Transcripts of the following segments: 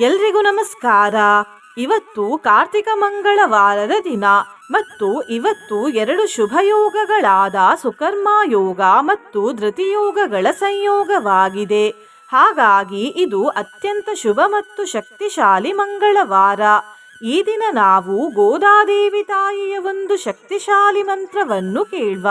ಎಲ್ರಿಗೂ ನಮಸ್ಕಾರ. ಇವತ್ತು ಕಾರ್ತಿಕ ಮಂಗಳವಾರದ ದಿನ ಮತ್ತು ಇವತ್ತು ಎರಡು ಶುಭಯೋಗಗಳಾದ ಸುಕರ್ಮ ಯೋಗ ಮತ್ತು ಧೃತಿಯೋಗಗಳ ಸಂಯೋಗವಾಗಿದೆ. ಹಾಗಾಗಿ ಇದು ಅತ್ಯಂತ ಶುಭ ಮತ್ತು ಶಕ್ತಿಶಾಲಿ ಮಂಗಳವಾರ. ಈ ದಿನ ನಾವು ಗೋದಾದೇವಿ ತಾಯಿಯ ಒಂದು ಶಕ್ತಿಶಾಲಿ ಮಂತ್ರವನ್ನು ಕೇಳುವ.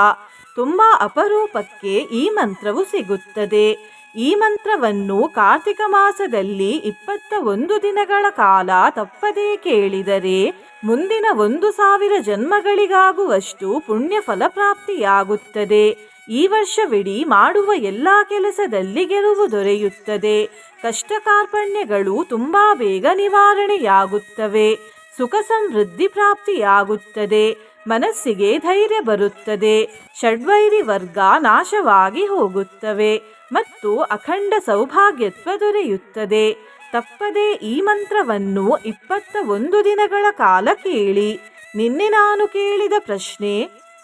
ತುಂಬಾ ಅಪರೂಪಕ್ಕೆ ಈ ಮಂತ್ರವು ಸಿಗುತ್ತದೆ. ಈ ಮಂತ್ರವನ್ನು ಕಾರ್ತಿಕ ಮಾಸದಲ್ಲಿ ಇಪ್ಪತ್ತ ಒಂದು ದಿನಗಳ ಕಾಲ ತಪ್ಪದೇ ಕೇಳಿದರೆ ಮುಂದಿನ ಒಂದು ಸಾವಿರ ಜನ್ಮಗಳಿಗಾಗುವಷ್ಟು ಪುಣ್ಯ ಫಲಪ್ರಾಪ್ತಿಯಾಗುತ್ತದೆ ಈ ವರ್ಷವಿಡೀ ಮಾಡುವ ಎಲ್ಲ ಕೆಲಸದಲ್ಲಿ ಗೆಲುವು ದೊರೆಯುತ್ತದೆ. ಕಷ್ಟ ಕಾರ್ಪಣ್ಯಗಳು ತುಂಬಾ ಬೇಗ ನಿವಾರಣೆಯಾಗುತ್ತವೆ. ಸುಖ ಸಮೃದ್ಧಿ ಪ್ರಾಪ್ತಿಯಾಗುತ್ತದೆ. ಮನಸ್ಸಿಗೆ ಧೈರ್ಯ ಬರುತ್ತದೆ. ಷಡ್ವೈರಿ ವರ್ಗ ನಾಶವಾಗಿ ಹೋಗುತ್ತವೆ ಮತ್ತು ಅಖಂಡ ಸೌಭಾಗ್ಯತ್ವ ದೊರೆಯುತ್ತದೆ. ತಪ್ಪದೆ ಈ ಮಂತ್ರವನ್ನು ಇಪ್ಪತ್ತ ಒಂದು ದಿನಗಳ ಕಾಲ ಕೇಳಿ. ನಿನ್ನೆ ನಾನು ಕೇಳಿದ ಪ್ರಶ್ನೆ,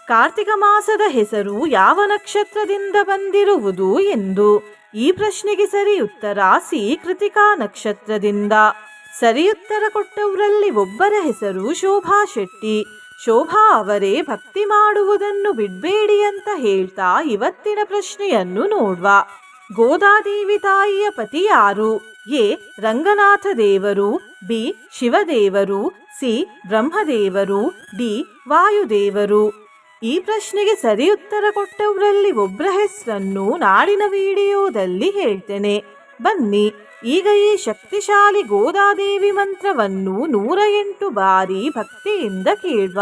ಕಾರ್ತಿಕ ಮಾಸದ ಹೆಸರು ಯಾವ ನಕ್ಷತ್ರದಿಂದ ಬಂದಿರುವುದು ಎಂದು. ಈ ಪ್ರಶ್ನೆಗೆ ಸರಿ ಉತ್ತರ ಸಿ ಕೃತಿಕಾ ನಕ್ಷತ್ರದಿಂದ ಸರಿಯುತ್ತರ ಕೊಟ್ಟವರಲ್ಲಿ ಒಬ್ಬರ ಹೆಸರು ಶೋಭಾ ಶೆಟ್ಟಿ. ಶೋಭಾ ಅವರೇ ಭಕ್ತಿ ಮಾಡುವುದನ್ನು ಬಿಡಬೇಡಿ ಅಂತ ಹೇಳ್ತಾ ಇವತ್ತಿನ ಪ್ರಶ್ನೆಯನ್ನು ನೋಡ್ವ. ಗೋದಾದೇವಿ ತಾಯಿಯ ಪತಿ ಯಾರು? ಎ. ರಂಗನಾಥ ದೇವರು, ಬಿ. ಶಿವದೇವರು, ಸಿ. ಬ್ರಹ್ಮದೇವರು, ಡಿ. ವಾಯುದೇವರು. ಈ ಪ್ರಶ್ನೆಗೆ ಸರಿ ಉತ್ತರ ಕೊಟ್ಟವರಲ್ಲಿ ಒಬ್ಬರ ಹೆಸರನ್ನು ನಾಡಿನ ವಿಡಿಯೋದಲ್ಲಿ ಹೇಳ್ತೇನೆ. ಬನ್ನಿ ಈಗ ಈ ಶಕ್ತಿಶಾಲಿ ಗೋದಾದೇವಿ ಮಂತ್ರವನ್ನು ನೂರ ಎಂಟು ಬಾರಿ ಭಕ್ತಿಯಿಂದ ಕೇಳುವ.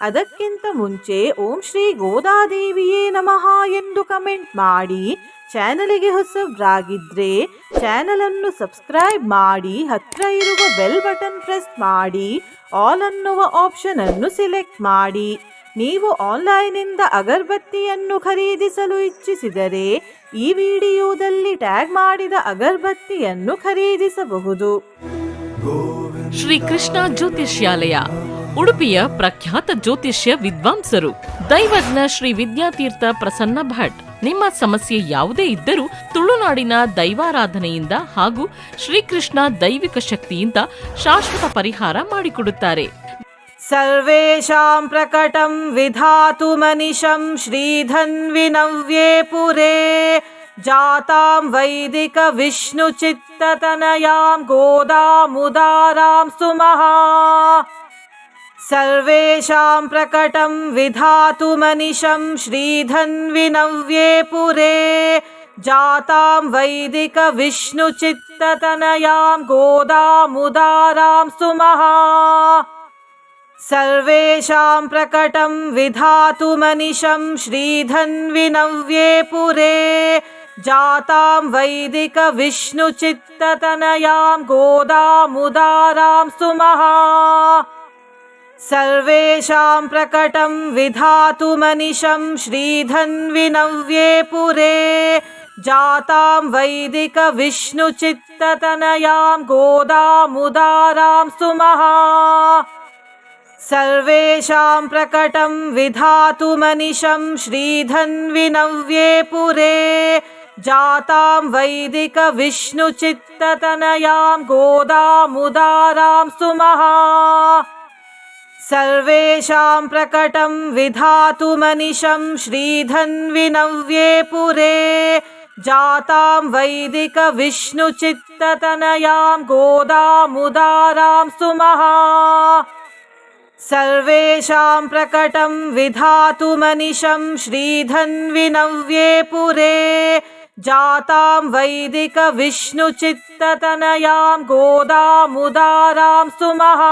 ಅದಕ್ಕಿಂತ ಮುಂಚೆ ಓಂ ಶ್ರೀ ಗೋದಾದೇವಿಯೇ ನಮಃ ಎಂದು ಕಮೆಂಟ್ ಮಾಡಿ, ಚಾನಲಿಗೆ ಹೊಸಬ್ರಾಗಿದ್ರೆ ಚಾನಲ್ ಅನ್ನು ಸಬ್ಸ್ಕ್ರೈಬ್ ಮಾಡಿ, ಹತ್ರ ಇರುವ ಬೆಲ್ ಬಟನ್ ಪ್ರೆಸ್ ಮಾಡಿ, ಆಲ್ ಅನ್ನುವ ಆಪ್ಷನ್ ಅನ್ನು ಸೆಲೆಕ್ಟ್ ಮಾಡಿ. ನೀವು ಆನ್ಲೈನಿಂದ ಅಗರಬತ್ತಿಯನ್ನು ಖರೀದಿಸಲು ಇಚ್ಛಿಸಿದರೆ ಈ ವಿಡಿಯೋದಲ್ಲಿ ಟ್ಯಾಗ್ ಮಾಡಿದ ಅಗರಬತ್ತಿಯನ್ನು ಖರೀದಿಸಬಹುದು. ಶ್ರೀ ಕೃಷ್ಣ ಜ್ಯೋತಿಷ್ಯಾಲಯ, ಉಡುಪಿಯ ಪ್ರಖ್ಯಾತ ಜ್ಯೋತಿಷ್ಯ ವಿದ್ವಾಂಸರು, ದೈವಜ್ಞ ಶ್ರೀ ವಿದ್ಯಾತೀರ್ಥ ಪ್ರಸನ್ನ ಭಟ್. ನಿಮ್ಮ ಸಮಸ್ಯೆ ಯಾವುದೇ ಇದ್ದರೂ ತುಳುನಾಡಿನ ದೈವಾರಾಧನೆಯಿಂದ ಹಾಗೂ ಶ್ರೀಕೃಷ್ಣ ದೈವಿಕ ಶಕ್ತಿಯಿಂದ ಶಾಶ್ವತ ಪರಿಹಾರ ಮಾಡಿಕೊಡುತ್ತಾರೆ. सर्वेषां प्रकटं विधातुमनिशं श्रीधन्विनव्ये पुरे। जातां वैदिकविष्णुचित्ततनयां गोदामुदारां सुमः सर्वेषां प्रकटं विधातुमनिशं श्रीधन्विनव्ये पुरे। जातां वैदिकविष्णुचित्ततनयां गोदामुदारां सुमः सर्वेषां प्रकटं विधातुमनिशं श्रीधन्विनव्ये पुरे। जातां वैदिकविष्णुचित्ततनयां गोदामुदारां सुमः सर्वेषां प्रकटं विधातुमनिशं श्रीधन्विनव्ये पुरे। जातां वैदिकविष्णुचित्ततनयां गोदामुदारां सुमः सर्वेषां प्रकटं विधातुमनिशं श्रीधन्विनव्ये पुरे। जातां वैदिकविष्णुचित्ततनयां गोदामुदारां सुमः सर्वेषां प्रकटं विधातुमनिशं श्रीधन्विनव्ये पुरे। जातां वैदिकविष्णुचित्ततनयां गोदामुदारां सुमः सर्वेषां प्रकटं विधातुमनिशं श्रीधन्विनव्ये पुरे। जातां वैदिकविष्णुचित्ततनयां गोदामुदारां सुमः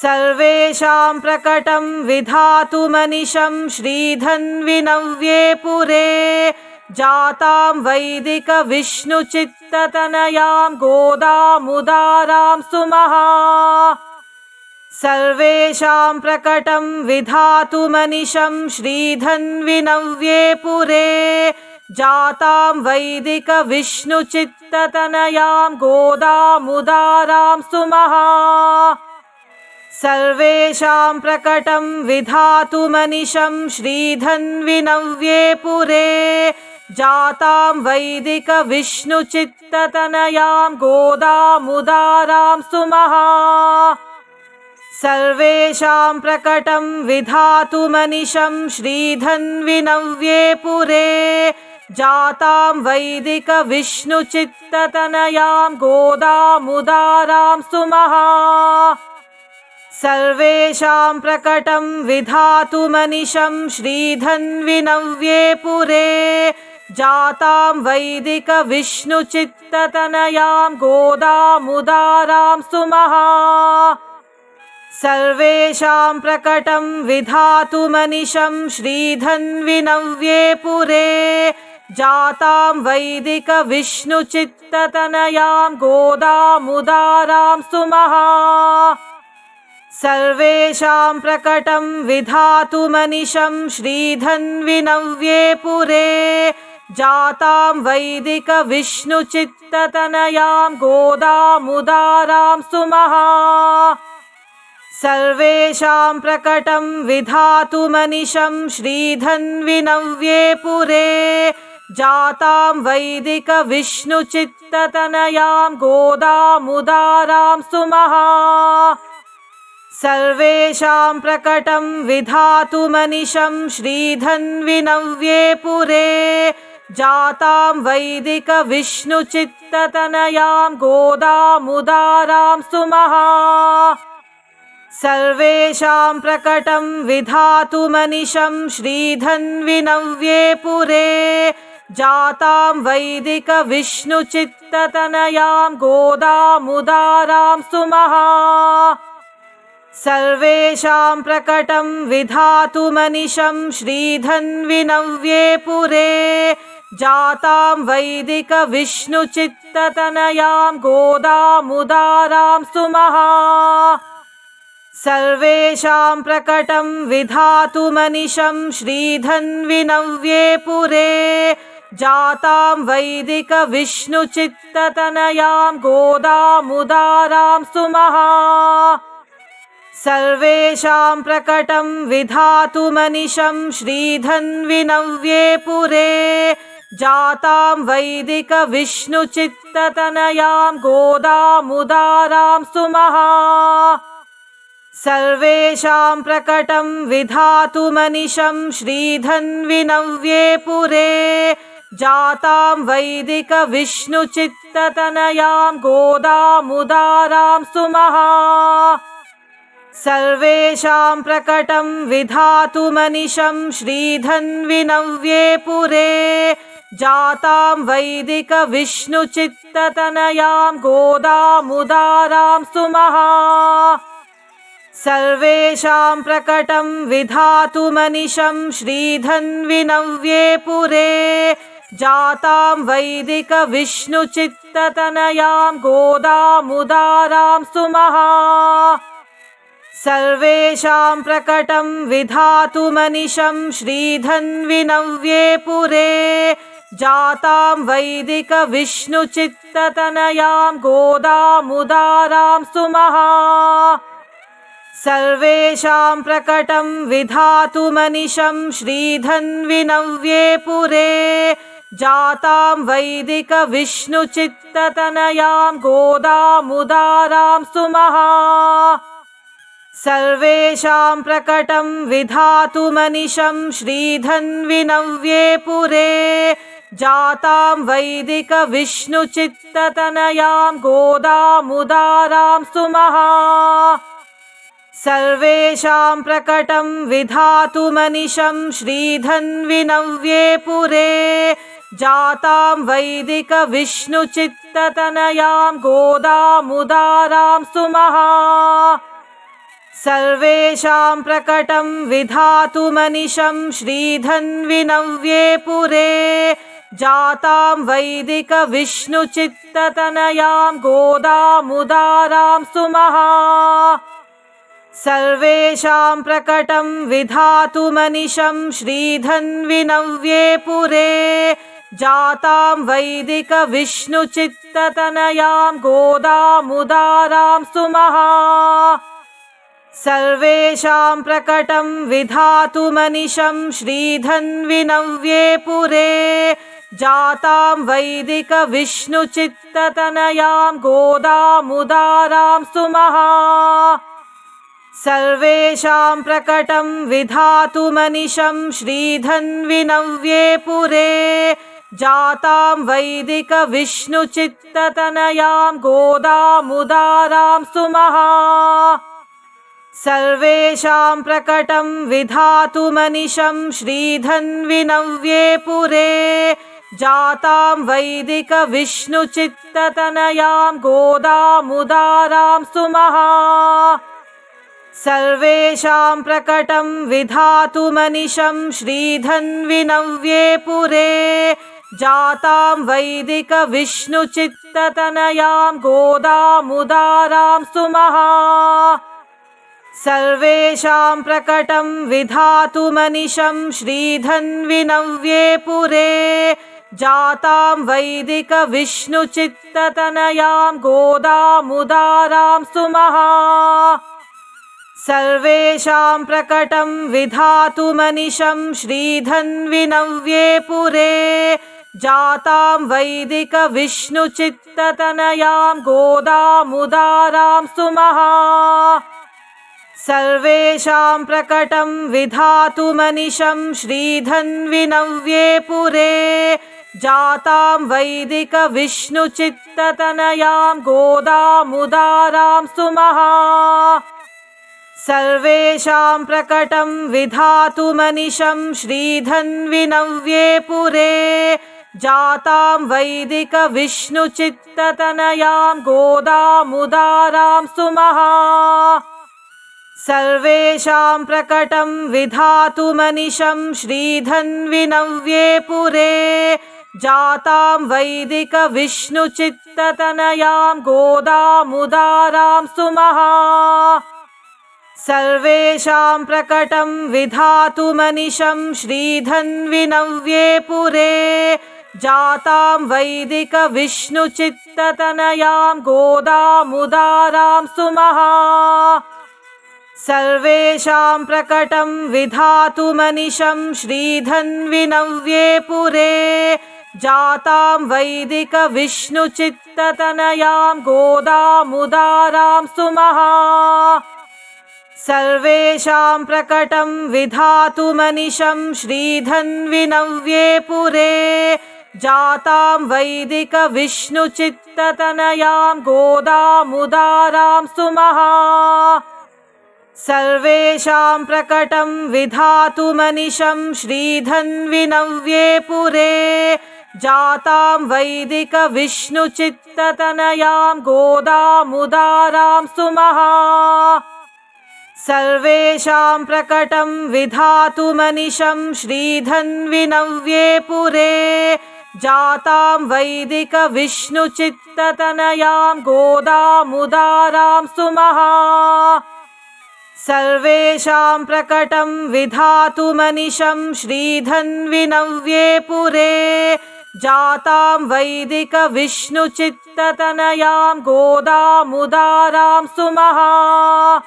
सर्वेषां प्रकटं विधातुमनिशं श्रीधन्विनव्ये पुरे। जातां वैदिकविष्णुचित्ततनयां गोदामुदारां सुमः सर्वेषां प्रकटं विधातुमनिशं श्रीधन्विनव्ये पुरे। जातां वैदिकविष्णुचित्ततनयां गोदामुदारां सुमः सर्वेषां प्रकटं विधातुमनिशं श्रीधन्विनव्ये पुरे। जातां वैदिकविष्णुचित्ततनयां गोदामुदारां सुमहा सर्वेषां प्रकटं विधातुमनिशं श्रीधन्विनव्ये पुरे। जातां वैदिकविष्णुचित्ततनयां गोदामुदारां सुमहा। सर्वेषां प्रकटं विधातुमनिशं श्रीधन्विनव्ये पुरे। जातां वैदिकविष्णुचित्ततनयां गोदामुदारां सुमहा सर्वेषां प्रकटं विधातुमनिशं श्रीधन्विनव्ये पुरे। जातां वैदिकविष्णुचित्ततनयां गोदामुदारां सुमहा। सर्वेषां प्रकटं विधातुमनिशं श्रीधन्विनव्ये पुरे। जातां वैदिकविष्णुचित्ततनयां गोदामुदारां सुमहा सर्वेषां प्रकटं विधातुमनिशं श्रीधन्विनव्ये पुरे। जातां वैदिकविष्णुचित्ततनयां गोदामुदारां सुमहा। सर्वेषां प्रकटं विधातुमनिशं श्रीधन्विनव्ये पुरे। जातां वैदिकविष्णुचित्ततनयां गोदामुदारां सुमहा सर्वेषां प्रकटं विधातुमनिशं श्रीधन्विनव्ये पुरे। जातां वैदिकविष्णुचित्ततनयां गोदामुदारां सुमहा। सर्वेषां प्रकटं विधातुमनिशं श्रीधन्विनव्ये पुरे। जातां वैदिकविष्णुचित्ततनयां गोदामुदारां सुमहा सर्वेषां प्रकटं विधातुमनिशं श्रीधन्विनव्ये पुरे। जातां वैदिकविष्णुचित्ततनयां गोदामुदारां सुमहा। सर्वेषां प्रकटं विधातुमनिशं श्रीधन्विनव्ये पुरे। जातां वैदिकविष्णुचित्ततनयां गोदामुदारां सुमहा सर्वेषां प्रकटं विधातुमनिशं श्रीधन्विनव्ये पुरे। जातां वैदिकविष्णुचित्ततनयां गोदामुदारां सुमहा। सर्वेषां प्रकटं विधातुमनिशं श्रीधन्विनव्ये पुरे। जातां वैदिकविष्णुचित्ततनयां गोदामुदारां सुमहा सर्वेषां प्रकटं विधातुमनिशं श्रीधन्विनव्ये पुरे। जातां वैदिकविष्णुचित्ततनयां गोदामुदारां सुमहा। सर्वेषां प्रकटं विधातुमनिशं श्रीधन्विनव्ये पुरे। जातां वैदिकविष्णुचित्ततनयां गोदामुदारां सुमहा सर्वेषां प्रकटं विधातुमनिशं श्रीधन्विनव्ये पुरे। जातां वैदिकविष्णुचित्ततनयां गोदामुदारां सुमहा। सर्वेषां प्रकटं विधातुमनिशं श्रीधन्विनव्ये पुरे। जातां वैदिकविष्णुचित्ततनयां गोदामुदारां सुमहा सर्वेषां प्रकटं विधातुमनिशं श्रीधन्विनव्ये पुरे। जातां वैदिकविष्णुचित्ततनयां गोदामुदारां सुमहा। सर्वेषां प्रकटं विधातुमनिशं श्रीधन्विनव्ये पुरे। जातां वैदिकविष्णुचित्ततनयां गोदामुदारां सुमहा सर्वेषां प्रकटं विधातुमनिशं श्रीधन्विनव्ये पुरे। जातां वैदिकविष्णुचित्ततनयां गोदामुदारां सुमहा। सर्वेषां प्रकटं विधातुमनिशं श्रीधन्विनव्ये पुरे। जातां वैदिकविष्णुचित्ततनयां गोदामुदारां सुमहा सर्वेषां प्रकटं विधातुमनिशं श्रीधन्विनव्ये पुरे। जातां वैदिकविष्णुचित्ततनयां गोदामुदारां सुमहा। सर्वेषां प्रकटं विधातुमनिशं श्रीधन्विनव्ये पुरे। जातां वैदिकविष्णुचित्ततनयां गोदामुदारां सुमहा सर्वेषां प्रकटं विधातुमनिशं श्रीधन्विनव्ये पुरे। जातां वैदिकविष्णुचित्ततनयां गोदामुदारां सुमहा। सर्वेषां प्रकटं विधातुमनिशं श्रीधन्विनव्ये पुरे। जातां वैदिकविष्णुचित्ततनयां गोदामुदारां सुमहा सर्वेषां प्रकटं विधातुमनिशं श्रीधन्विनव्ये पुरे। जातां वैदिकविष्णुचित्ततनयां गोदामुदारां सुमहा। सर्वेषां प्रकटं विधातुमनिशं श्रीधन्विनव्ये पुरे। जातां वैदिकविष्णुचित्ततनयां गोदामुदारां सुमहा सर्वेषां प्रकटं विधातुमनिशं श्रीधन्विनव्ये पुरे। जातां वैदिकविष्णुचित्ततनयां गोदामुदारां सुमहा। सर्वेषां प्रकटं विधातुमनिशं श्रीधन्विनव्ये पुरे। जातां वैदिकविष्णुचित्ततनयां गोदामुदारां सुमहा सर्वेषां प्रकटं विधातुमनिशं श्रीधन्विनव्ये पुरे। जातां वैदिकविष्णुचित्ततनयां गोदामुदारां सुमहा। सर्वेषां प्रकटं विधातुमनिशं श्रीधन्विनव्ये पुरे। जातां वैदिकविष्णुचित्ततनयां गोदामुदारां सुमहा सर्वेषां प्रकटं विधातुमनिशं श्रीधन्विनव्ये पुरे। जातां वैदिकविष्णुचित्ततनयां गोदामुदारां सुमहा। सर्वेषां प्रकटं विधातुमनिशं श्रीधन्विनव्ये पुरे। जातां वैदिकविष्णुचित्ततनयां गोदामुदारां सुमहा सर्वेषां प्रकटं विधातुमनिशं श्रीधन्विनव्ये पुरे। जातां वैदिकविष्णुचित्ततनयां गोदामुदारां सुमहा। सर्वेषां प्रकटं विधातुमनिशं श्रीधन्विनव्ये पुरे। जातां वैदिकविष्णुचित्ततनयां गोदामुदारां सुमहा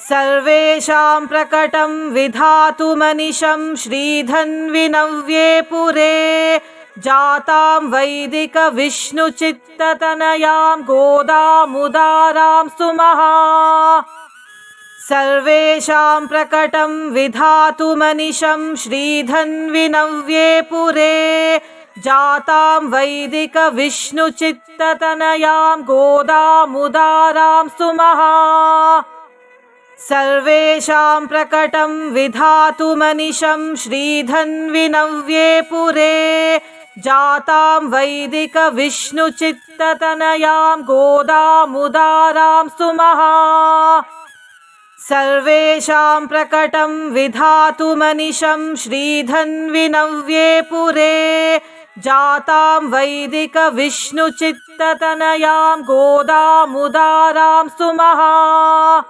सर्वेषां प्रकटं विधातुमनिशं श्रीधन्विनव्ये पुरे। जातां वैदिकविष्णुचित्ततनयां गोदामुदारां सुमहा। सर्वेषां प्रकटं विधातुमनिशं श्रीधन्विनव्ये पुरे। जातां वैदिकविष्णुचित्ततनयां गोदामुदारां सुमहा सर्वेषां प्रकटं विधातुमनिशं श्रीधन्विनव्ये पुरे। जातां वैदिकविष्णुचित्ततनयां गोदामुदारां सुमहा। सर्वेषां प्रकटं विधातुमनिशं श्रीधन्विनव्ये पुरे। जातां वैदिकविष्णुचित्ततनयां गोदामुदारां सुमहा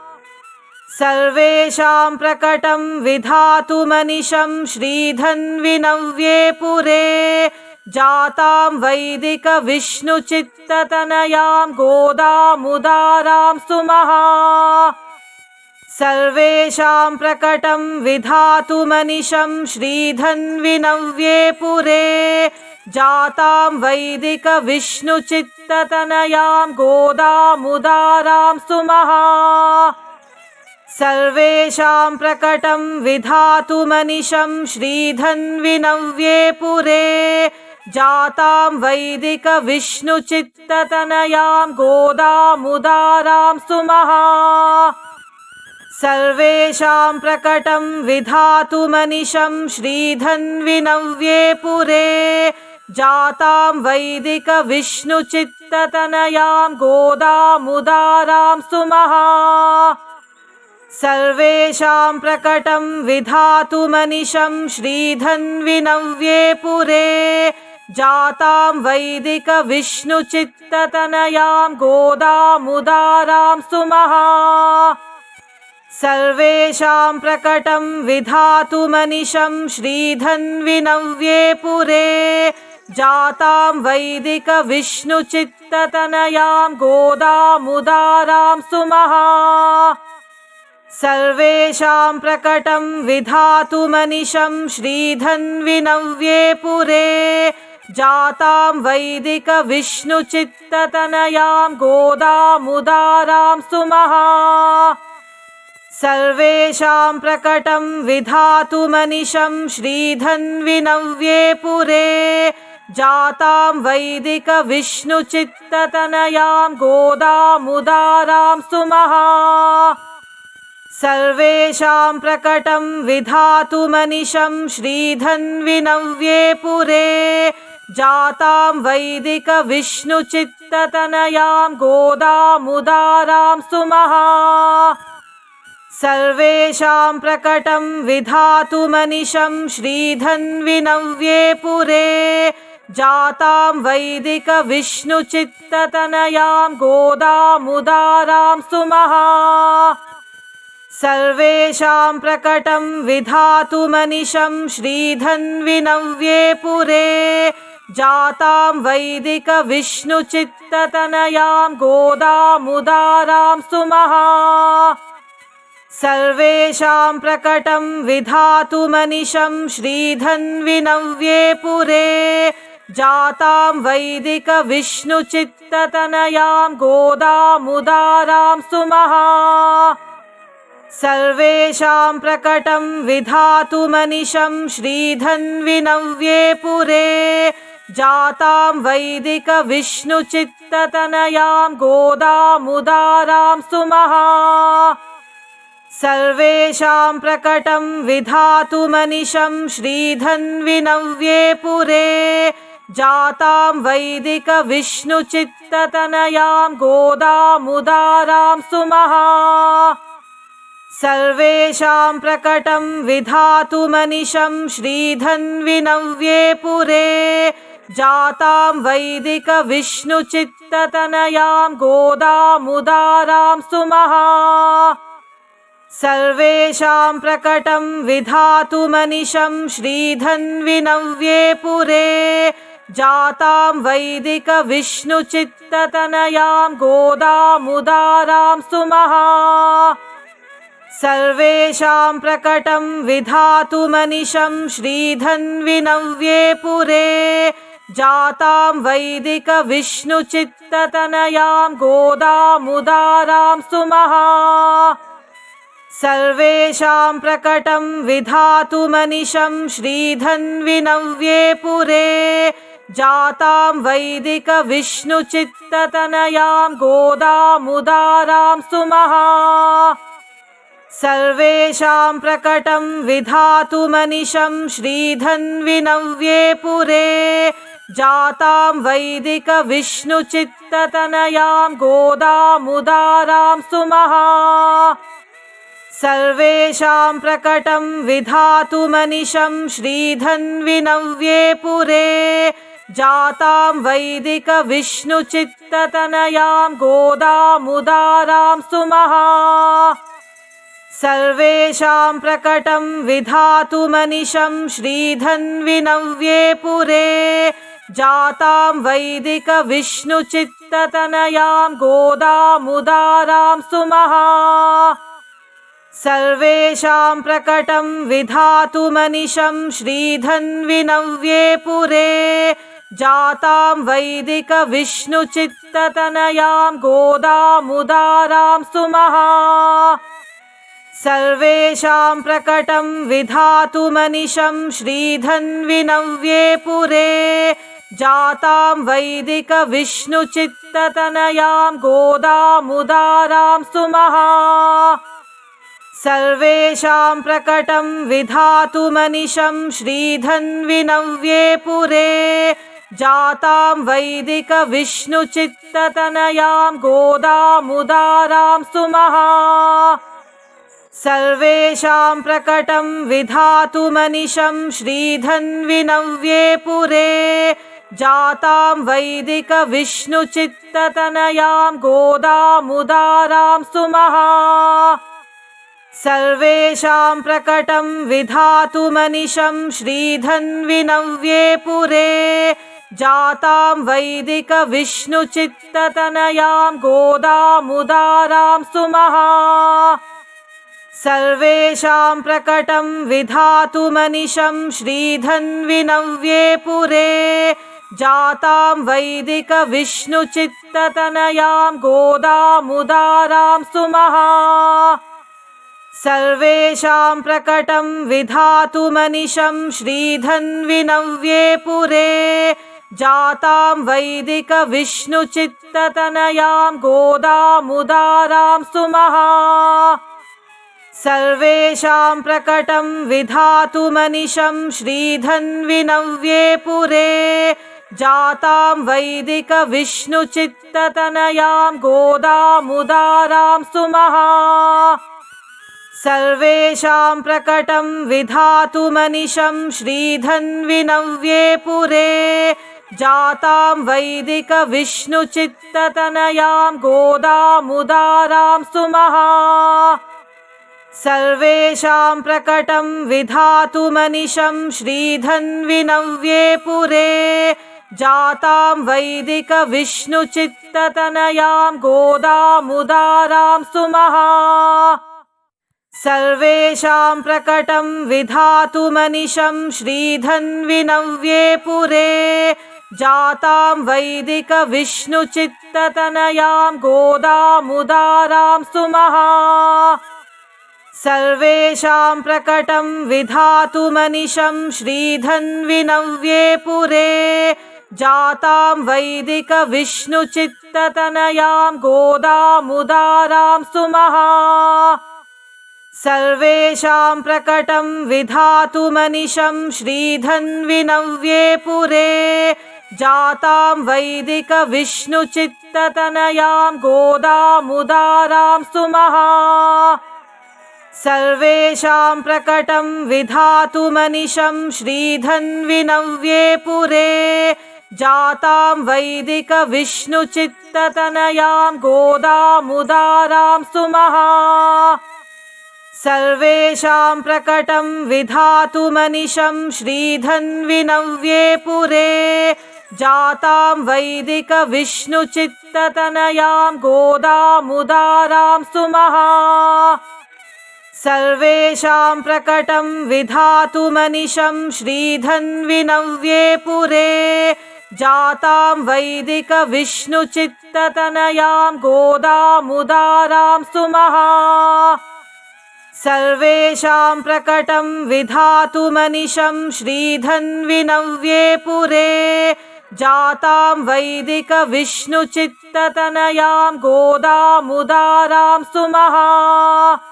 सर्वेषां प्रकटं विधातुमनिशं श्रीधन्विनव्ये पुरे। जातां वैदिकविष्णुचित्ततनयां गोदामुदारां सुमहा। सर्वेषां प्रकटं विधातुमनिशं श्रीधन्विनव्ये पुरे। जातां वैदिकविष्णुचित्ततनयां गोदामुदारां सुमहा सर्वेषां प्रकटं विधातुमनिशं श्रीधन्विनव्ये पुरे। जातां वैदिकविष्णुचित्ततनयां गोदामुदारां सुमहा। सर्वेषां प्रकटं विधातुमनिशं श्रीधन्विनव्ये पुरे। जातां वैदिकविष्णुचित्ततनयां गोदामुदारां सुमहा सर्वेषां प्रकटं विधातुमनिशं श्रीधन्विनव्ये पुरे। जातां वैदिकविष्णुचित्ततनयां गोदामुदारां सुमहा। सर्वेषां प्रकटं विधातुमनिशं श्रीधन्विनव्ये पुरे। जातां वैदिकविष्णुचित्ततनयां गोदामुदारां सुमहा सर्वेषां प्रकटं विधातुमनिशं श्रीधन्विनव्ये पुरे। जातां वैदिकविष्णुचित्ततनयां गोदामुदारां सुमहा। सर्वेषां प्रकटं विधातुमनिशं श्रीधन्विनव्ये पुरे। जातां वैदिकविष्णुचित्ततनयां गोदामुदारां सुमहा सर्वेषां प्रकटं विधातुमनिशं श्रीधन्विनव्ये पुरे। जातां वैदिकविष्णुचित्ततनयां गोदामुदारां सुमहा। सर्वेषां प्रकटं विधातुमनिशं श्रीधन्विनव्ये पुरे। जातां वैदिकविष्णुचित्ततनयां गोदामुदारां सुमहा सर्वेषां प्रकटं विधातुमनिशं श्रीधन्विनव्ये पुरे। जातां वैदिकविष्णुचित्ततनयां गोदामुदारां सुमहा। सर्वेषां प्रकटं विधातुमनिशं श्रीधन्विनव्ये पुरे। जातां वैदिकविष्णुचित्ततनयां गोदामुदारां सुमहा सर्वेषां प्रकटं विधातुमनिशं श्रीधन्विनव्ये पुरे। जातां वैदिकविष्णुचित्ततनयां गोदामुदारां सुमहा। सर्वेषां प्रकटं विधातुमनिशं श्रीधन्विनव्ये पुरे। जातां वैदिकविष्णुचित्ततनयां गोदामुदारां सुमहा सर्वेषां प्रकटं विधातुमनिशं श्रीधन्विनव्ये पुरे। जातां वैदिकविष्णुचित्ततनयां गोदामुदारां सुमहा। सर्वेषां प्रकटं विधातुमनिशं श्रीधन्विनव्ये पुरे। जातां वैदिकविष्णुचित्ततनयां गोदामुदारां सुमहा सर्वेषां प्रकटं विधातुमनिशं श्रीधन्विनव्ये पुरे। जातां वैदिकविष्णुचित्ततनयां गोदामुदारां सुमहा। सर्वेषां प्रकटं विधातुमनिशं श्रीधन्विनव्ये पुरे। जातां वैदिकविष्णुचित्ततनयां गोदामुदारां सुमहा सर्वेषां प्रकटं विधातुमनिशं श्रीधन्विनव्ये पुरे। जातां वैदिकविष्णुचित्ततनयां गोदामुदारां सुमहा। सर्वेषां प्रकटं विधातुमनिशं श्रीधन्विनव्ये पुरे। जातां वैदिकविष्णुचित्ततनयां गोदामुदारां सुमहा सर्वेषां प्रकटं विधातुमनिशं श्रीधन्विनव्ये पुरे। जातां वैदिकविष्णुचित्ततनयां गोदामुदारां सुमहा। सर्वेषां प्रकटं विधातुमनिशं श्रीधन्विनव्ये पुरे। जातां वैदिकविष्णुचित्ततनयां गोदामुदारां सुमहा सर्वेषां प्रकटं विधातुमनिशं श्रीधन्विनव्ये पुरे। जातां वैदिकविष्णुचित्ततनयां गोदामुदारां सुमहा। सर्वेषां प्रकटं विधातुमनिशं श्रीधन्विनव्ये पुरे। जातां वैदिकविष्णुचित्ततनयां गोदामुदारां सुमहा सर्वेषां प्रकटं विधातुमनिशं श्रीधन्विनव्ये पुरे। जातां वैदिकविष्णुचित्ततनयां गोदामुदारां सुमहा। सर्वेषां प्रकटं विधातुमनिशं श्रीधन्विनव्ये पुरे। जातां वैदिकविष्णुचित्ततनयां गोदामुदारां सुमहा सर्वेषां प्रकटं विधातुमनिशं श्रीधन्विनव्ये पुरे। जातां वैदिकविष्णुचित्ततनयां गोदामुदारां सुमहा। सर्वेषां प्रकटं विधातुमनिशं श्रीधन्विनव्ये पुरे। जातां वैदिकविष्णुचित्ततनयां गोदामुदारां सुमहा सर्वेषां प्रकटं विधातुमनिशं श्रीधन्विनव्ये पुरे। जातां वैदिकविष्णुचित्ततनयां गोदामुदारां सुमहा। सर्वेषां प्रकटं विधातुमनिशं श्रीधन्विनव्ये पुरे। जातां वैदिकविष्णुचित्ततनयां गोदामुदारां सुमहा सर्वेषां प्रकटं विधातुमनिशं श्रीधन्विनव्ये पुरे। जातां वैदिकविष्णुचित्ततनयां गोदामुदारां सुमहा। सर्वेषां प्रकटं विधातुमनिशं श्रीधन्विनव्ये पुरे। जातां वैदिकविष्णुचित्ततनयां गोदामुदारां सुमहा सर्वेषां प्रकटं विधातुमनिशं श्रीधन्विनव्ये पुरे। जातां वैदिकविष्णुचित्ततनयां गोदामुदारां सुमहा। सर्वेषां प्रकटं विधातुमनिशं श्रीधन्विनव्ये पुरे। जातां वैदिकविष्णुचित्ततनयां गोदामुदारां सुमहा सर्वेषां प्रकटं विधातुमनिशं श्रीधन्विनव्ये पुरे। जातां वैदिकविष्णुचित्ततनयां गोदामुदारां सुमहा। सर्वेषां प्रकटं विधातुमनिशं श्रीधन्विनव्ये पुरे। जातां वैदिकविष्णुचित्ततनयां गोदामुदारां सुमहा सर्वेषां प्रकटं विधातुमनिशं श्रीधन्विनव्ये पुरे। जातां वैदिकविष्णुचित्ततनयां गोदामुदारां सुमहा। सर्वेषां प्रकटं विधातुमनिशं श्रीधन्विनव्ये पुरे। जातां वैदिकविष्णुचित्ततनयां गोदामुदारां सुमहा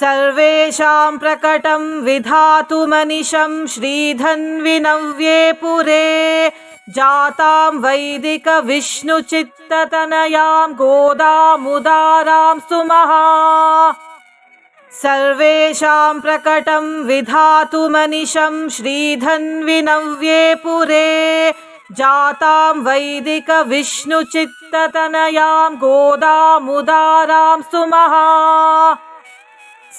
सर्वेषां प्रकटं विधातुमनिशं श्रीधन्विनव्ये पुरे। जातां वैदिकविष्णुचित्ततनयां गोदामुदारां सुमहा। सर्वेषां प्रकटं विधातुमनिशं श्रीधन्विनव्ये पुरे। जातां वैदिकविष्णुचित्ततनयां गोदामुदारां सुमहा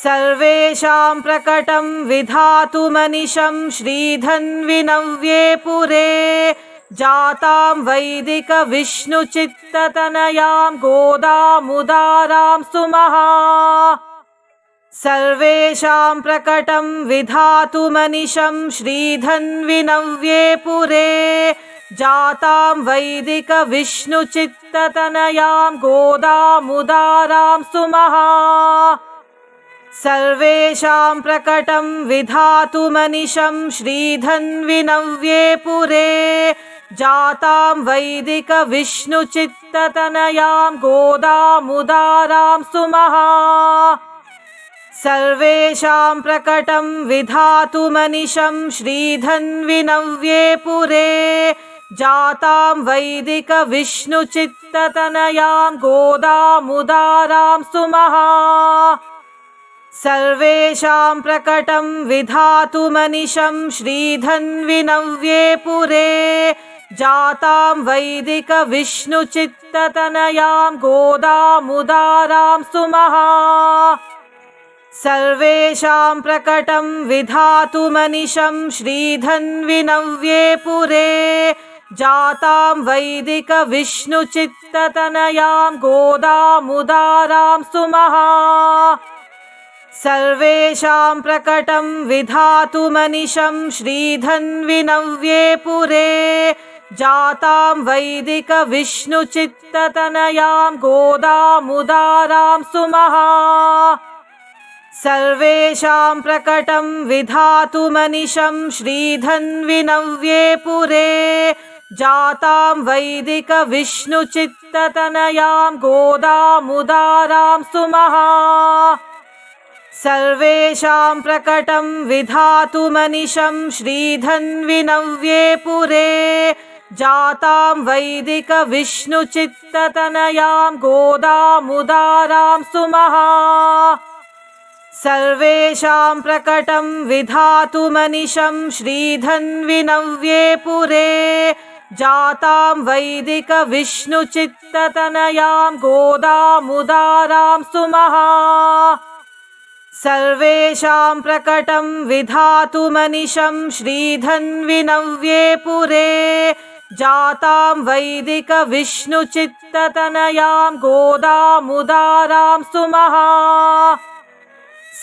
सर्वेषां प्रकटं विधातुमनिशं श्रीधन्विनव्ये पुरे। जातां वैदिकविष्णुचित्ततनयां गोदामुदारां सुमहा। सर्वेषां प्रकटं विधातुमनिशं श्रीधन्विनव्ये पुरे। जातां वैदिकविष्णुचित्ततनयां गोदामुदारां सुमहा सर्वेषां प्रकटं विधातुमनिशं श्रीधन्विनव्ये पुरे। जातां वैदिकविष्णुचित्ततनयां गोदामुदारां सुमहा। सर्वेषां प्रकटं विधातुमनिशं श्रीधन्विनव्ये पुरे। जातां वैदिकविष्णुचित्ततनयां गोदामुदारां सुमहा सर्वेषां प्रकटं विधातुमनिशं श्रीधन्विनव्ये पुरे। जातां वैदिकविष्णुचित्ततनयां गोदामुदारां सुमहा। सर्वेषां प्रकटं विधातुमनिशं श्रीधन्विनव्ये पुरे। जातां वैदिकविष्णुचित्ततनयां गोदामुदारां सुमहा सर्वेषां प्रकटं विधातुमनिशं श्रीधन्विनव्ये पुरे। जातां वैदिकविष्णुचित्ततनयां गोदामुदारां सुमहा। सर्वेषां प्रकटं विधातुमनिशं श्रीधन्विनव्ये पुरे। जातां वैदिकविष्णुचित्ततनयां गोदामुदारां सुमहा सर्वेषां प्रकटं विधातुमनिशं श्रीधन्विनव्ये पुरे। जातां वैदिकविष्णुचित्ततनयां गोदामुदारां सुमहा। सर्वेषां प्रकटं विधातुमनिशं श्रीधन्विनव्ये पुरे। जातां वैदिकविष्णुचित्ततनयां गोदामुदारां सुमहा सर्वेषां प्रकटं विधातुमनिशं श्रीधन्विनव्ये पुरे। जातां वैदिकविष्णुचित्ततनयां गोदामुदारां सुमहा।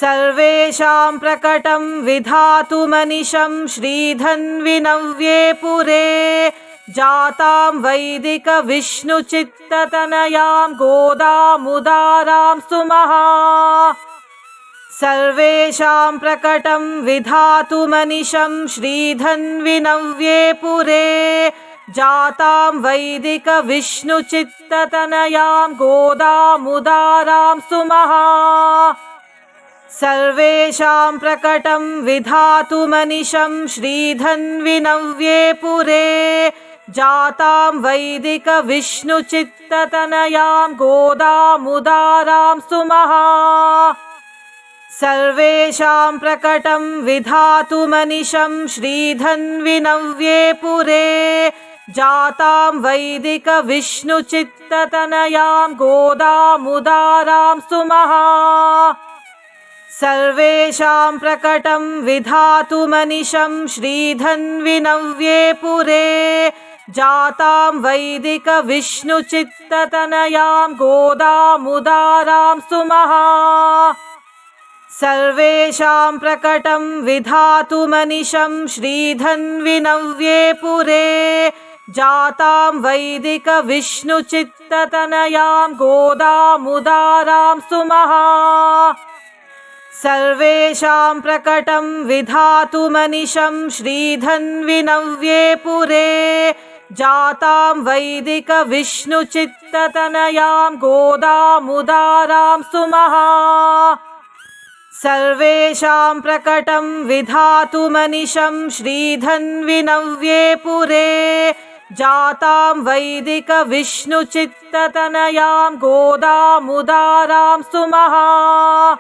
सर्वेषां प्रकटं विधातुमनिशं श्रीधन्विनव्ये पुरे। जातां वैदिकविष्णुचित्ततनयां गोदामुदारां सुमहा सर्वेषां प्रकटं विधातुमनिशं श्रीधन्विनव्ये पुरे। जातां वैदिकविष्णुचित्ततनयां गोदामुदारां सुमहा। सर्वेषां प्रकटं विधातुमनिशं श्रीधन्विनव्ये पुरे। जातां वैदिकविष्णुचित्ततनयां गोदामुदारां सुमहा सर्वेषां प्रकटं विधातुमनिशं श्रीधन्विनव्ये पुरे। जातां वैदिकविष्णुचित्ततनयां गोदामुदारां सुमहा। सर्वेषां प्रकटं विधातुमनिशं श्रीधन्विनव्ये पुरे। जातां वैदिकविष्णुचित्ततनयां गोदामुदारां सुमहा सर्वेषां प्रकटं विधातुमनिशं श्रीधन्विनव्ये पुरे। जातां वैदिकविष्णुचित्ततनयां गोदामुदारां सुमहा। सर्वेषां प्रकटं विधातुमनिशं श्रीधन्विनव्ये पुरे। जातां वैदिकविष्णुचित्ततनयां गोदामुदारां सुमहा सर्वेषां प्रकटं विधातुमनिशं श्रीधन्विनव्ये पुरे। जातां वैदिकविष्णुचित्ततनयां गोदामुदारां सुमहा।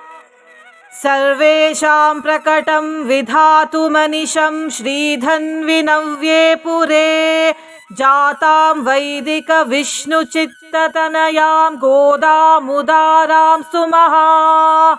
सर्वेषां प्रकटं विधातुमनिशं श्रीधन्विनव्ये पुरे। जातां वैदिकविष्णुचित्ततनयां गोदामुदारां सुमहा